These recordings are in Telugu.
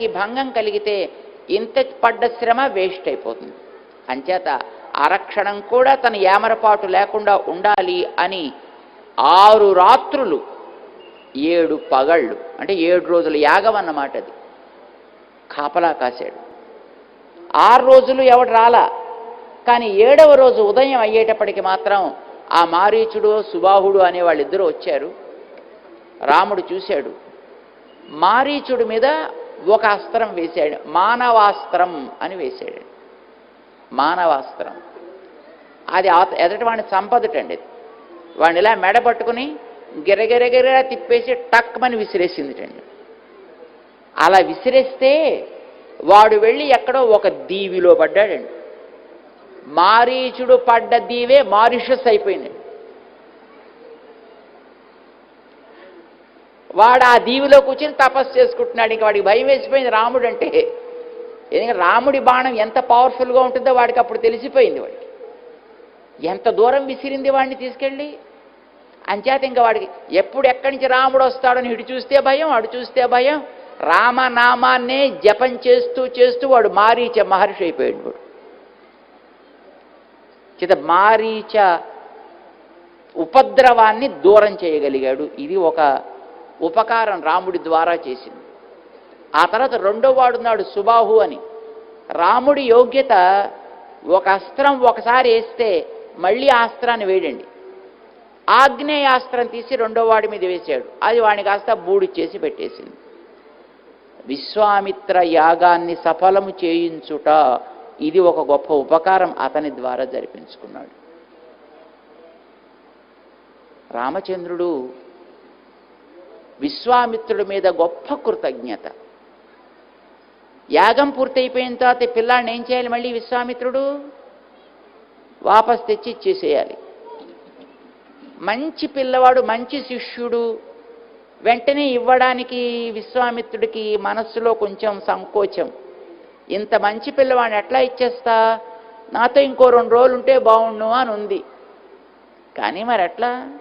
ధర్మానికి భంగం కలిగితే ఇంత పడ్డ శ్రమ వేస్ట్ అయిపోతుంది. అంచేత ఆరక్షణం కూడా తన ఏమరపాటు లేకుండా ఉండాలి అని ఆరు రాత్రులు ఏడు పగళ్ళు అంటే ఏడు రోజుల యాగం అన్నమాట అది. కాపలా కాశాడు. ఆరు రోజులు ఎవడు రాలా? కానీ ఏడవ రోజు ఉదయం అయ్యేటప్పటికి మాత్రం ఆ మారీచుడు సుబాహుడు అనే వాళ్ళిద్దరూ వచ్చారు. రాముడు చూశాడు. మారీచుడి మీద ఒక అస్త్రం వేశాడు. మానవాస్త్రం అని వేశాడు. మానవాస్త్రం. అది ఆ- ఎదటి వాడిని చంపదుటండి. వాడిని ఇలా మెడ పట్టుకుని గిరగిరగిర తిప్పేసి టక్మని విసిరేసిందిటండి. అలా విసిరేస్తే వాడు వెళ్ళి ఎక్కడో ఒక దీవిలో పడ్డాడండి. మారీచుడు పడ్డ దీవే మారిషస్ అయిపోయింది వాడు ఆ దీవిలో కూర్చుని తపస్సు చేసుకుంటున్నాడు. ఇంక వాడికి భయం వేసిపోయింది రాముడు అంటే ఎందుకంటే రాముడి బాణం ఎంత పవర్ఫుల్గా ఉంటుందో వాడికి అప్పుడు తెలిసిపోయింది వాడికి. ఎంత దూరం విసిరింది వాడిని తీసుకెళ్ళి. అంచేత ఇంకా వాడికి ఎప్పుడు ఎక్కడి నుంచి రాముడు వస్తాడని ఇటు చూస్తే భయం అటు చూస్తే భయం. రామనామాన్నే జపం చేస్తూ చేస్తూ వాడు మారీచ మహర్షి అయిపోయాడు వాడు. చేత మారీచ ఉపద్రవాన్ని దూరం చేయగలిగాడు. ఇది ఒక ఉపకారం రాముడి ద్వారా చేసింది. ఆ తర్వాత రెండో వాడున్నాడు సుబాహు అని. రాముడి యోగ్యత ఒక అస్త్రం ఒకసారి వేస్తే మళ్ళీ ఆ అస్త్రాన్ని వేయండి. ఆగ్నేయాస్త్రం తీసి రెండో వాడి మీద వేశాడు. అది వాడిని కాస్త బూడి చేసి పెట్టేసింది. విశ్వామిత్ర యాగాన్ని సఫలము చేయించుట ఇది ఒక గొప్ప ఉపకారం అతని ద్వారా జరిపించుకున్నాడు. రామచంద్రుడు విశ్వామిత్రుడి మీద గొప్ప కృతజ్ఞత. యాగం పూర్తయిపోయిన తర్వాత పిల్లాడిని ఏం చేయాలి మళ్ళీ విశ్వామిత్రుడు? వాపస్ తెచ్చి ఇచ్చేసేయాలి. మంచి పిల్లవాడు మంచి శిష్యుడు వెంటనే ఇవ్వడానికి విశ్వామిత్రుడికి మనస్సులో కొంచెం సంకోచం. ఇంత మంచి పిల్లవాడిని ఎట్లా ఇచ్చేస్తా? నాతో ఇంకో రెండు రోజులు ఉంటే బాగుండు అని ఉంది. కానీ మరి ఎట్లా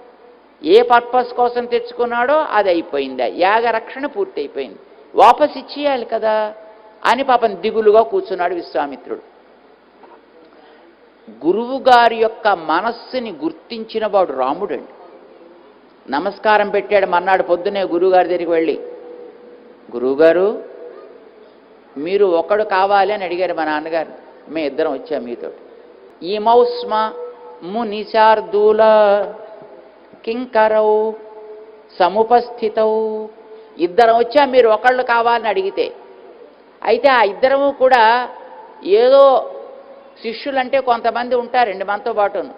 ఏ పర్పస్ కోసం తెచ్చుకున్నాడో అది అయిపోయింది. యాగ రక్షణ పూర్తి అయిపోయింది వాపస్ ఇచ్చేయాలి కదా అని పాపం దిగులుగా కూర్చున్నాడు విశ్వామిత్రుడు. గురువు గారి యొక్క మనస్సుని గుర్తించిన వాడు రాముడండి. నమస్కారం పెట్టాడు మన్నాడు పొద్దునే గురువుగారి దగ్గరికి వెళ్ళి. గురువుగారు మీరు ఒకడు కావాలి అని అడిగారు మా నాన్నగారు. మేము ఇద్దరం వచ్చాం మీతో ఈమౌస్మ మునిశార్దూల కింకరౌ సముపస్థితౌ. ఇద్దరం వచ్చా మీరు ఒకళ్ళు కావాలని అడిగితే. అయితే ఆ ఇద్దరము కూడా ఏదో శిష్యులంటే కొంతమంది ఉంటారండి మనతో పాటును.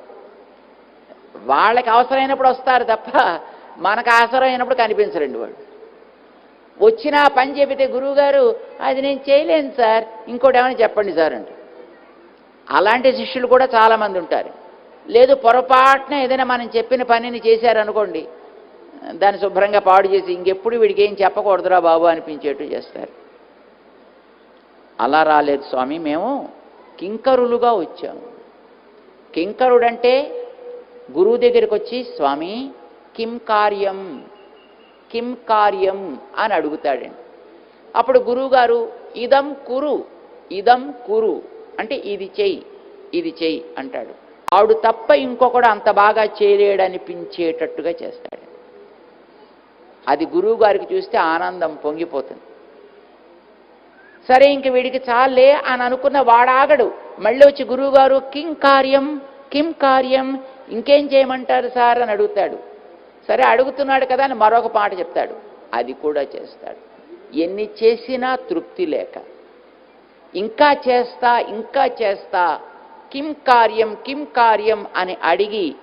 వాళ్ళకి అవసరమైనప్పుడు వస్తారు తప్ప మనకు అవసరమైనప్పుడు కనిపించరండి వాళ్ళు. వచ్చిన పని చెబితే గురువుగారు అది నేను చేయలేను సార్ ఇంకోటి ఏమైనా చెప్పండి సార్ అంటే అలాంటి శిష్యులు కూడా చాలామంది ఉంటారు. లేదు పొరపాటున ఏదైనా మనం చెప్పిన పనిని చేశారనుకోండి దాన్ని శుభ్రంగా పాడు చేసి ఇంకెప్పుడు వీడికి ఏం చెప్పకూడదురా బాబు అనిపించేట్టు చేస్తారు. అలా రాలేదు స్వామి మేము కింకరులుగా వచ్చాము కింకరుడంటే గురువు దగ్గరికి వచ్చి స్వామి కిం కార్యం కిం కార్యం అని అడుగుతాడండి. అప్పుడు గురువుగారు ఇదం కురు ఇదం కురు అంటే ఇది చెయ్యి ఇది చెయ్యి అంటాడు. ఆవిడ తప్ప ఇంకొకడు అంత బాగా చేయలేడనిపించేటట్టుగా చేస్తాడు. అది గురువు గారికి చూస్తే ఆనందం పొంగిపోతుంది. సరే ఇంక వీడికి చాలే అని అనుకున్న వాడాగడు. మళ్ళీ వచ్చి గురువుగారు కిం కార్యం కిం కార్యం ఇంకేం చేయమంటారు సార్? అని అడుగుతాడు. సరే అడుగుతున్నాడు కదా అని మరొక పాట చెప్తాడు. అది కూడా చేస్తాడు. ఎన్ని చేసినా తృప్తి లేక. ఇంకా చేస్తా ఇంకా చేస్తా కిం కార్యం కిం కార్యం అని అడిగి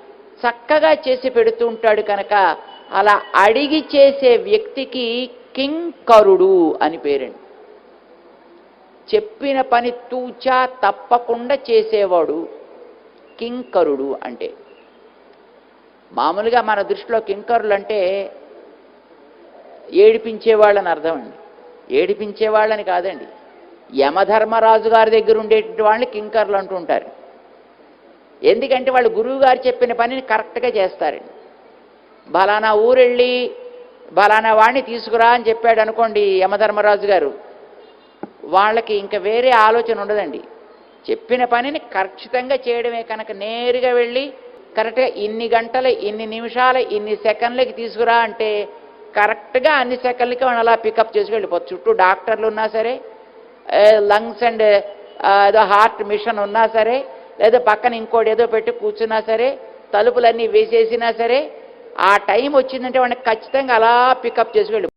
చక్కగా చేసి పెడుతూ ఉంటాడు కనుక అలా అడిగి చేసే వ్యక్తికి కింకరుడు అని పేరండి. చెప్పిన పని తూచా తప్పకుండా చేసేవాడు కింకరుడు అంటే. మామూలుగా మన దృష్టిలో కింకరులు అంటే ఏడిపించేవాళ్ళని అర్థం అండి. ఏడిపించేవాళ్ళని కాదండి. యమధర్మరాజు గారి దగ్గర ఉండేటువంటి వాళ్ళని కింకర్లు అంటూ ఉంటారు. ఎందుకంటే వాళ్ళు గురువు గారు చెప్పిన పనిని కరెక్ట్గా చేస్తారండి బలానా ఊరెళ్ళి బలానా వాడిని తీసుకురా అని చెప్పాడు అనుకోండి యమధర్మరాజు గారు. వాళ్ళకి ఇంకా వేరే ఆలోచన ఉండదండి. చెప్పిన పనిని ఖచ్చితంగా చేయడమే కనుక నేరుగా వెళ్ళి కరెక్ట్గా ఇన్ని గంటలు ఇన్ని నిమిషాలు ఇన్ని సెకండ్లకి తీసుకురా అంటే కరెక్ట్గా అన్ని సెకండ్లకి వాళ్ళు అలా పికప్ చేసి వెళ్ళిపోతుంది చుట్టూ డాక్టర్లు ఉన్నా సరే లంగ్స్ అండ్ ఏదో హార్ట్ మిషన్ ఉన్నా సరే లేదా పక్కన ఇంకోటి ఏదో పెట్టి కూర్చున్నా సరే తలుపులన్నీ వేసేసినా సరే ఆ టైం వచ్చిందంటే వాడిని ఖచ్చితంగా అలా పికప్ చేసి వెళ్ళి